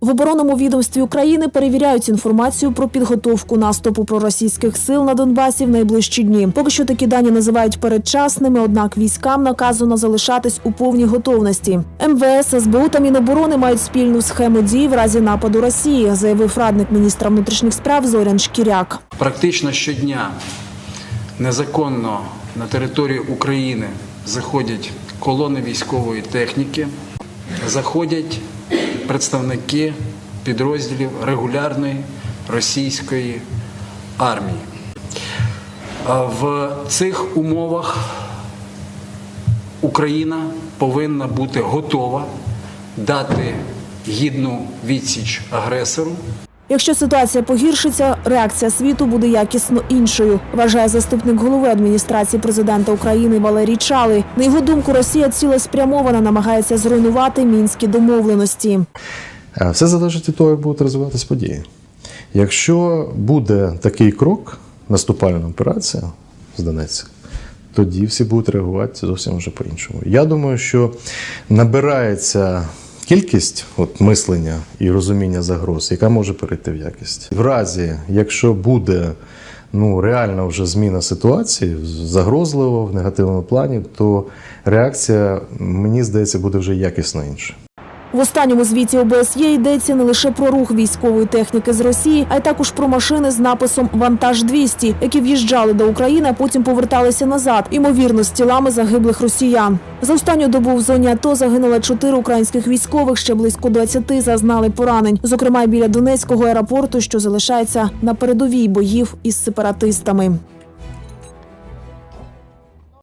В оборонному відомстві України перевіряють інформацію про підготовку наступу проросійських сил на Донбасі в найближчі дні. Поки що такі дані називають передчасними, однак військам наказано залишатись у повній готовності. МВС, СБУ та Міноборони мають спільну схему дій в разі нападу Росії, заявив радник міністра внутрішніх справ Зорян Шкіряк. Практично щодня незаконно на територію України заходять колони військової техніки, заходять представники підрозділів регулярної російської армії. В цих умовах Україна повинна бути готова дати гідну відсіч агресору. Якщо ситуація погіршиться, реакція світу буде якісно іншою, вважає заступник голови адміністрації президента України Валерій Чалий. На його думку, Росія цілеспрямовано намагається зруйнувати мінські домовленості. Е, Все залежить від того, як будуть розвиватися події. Якщо буде такий крок, наступальна операція з Донецька, тоді всі будуть реагувати зовсім вже по-іншому. Я думаю, що набирається кількість от, мислення і розуміння загроз, яка може перейти в якість. В разі, якщо буде ну, реальна вже зміна ситуації, загрозливо в негативному плані, то реакція, мені здається, буде вже якісно інша. В останньому звіті ОБСЄ йдеться не лише про рух військової техніки з Росії, а й також про машини з написом Вантаж 200 які в'їжджали до України, а потім поверталися назад, ймовірно, з тілами загиблих росіян. За останню добу в зоні АТО загинуло чотири українських військових, ще близько 20 зазнали поранень, зокрема біля Донецького аеропорту, що залишається на передовій боїв із сепаратистами.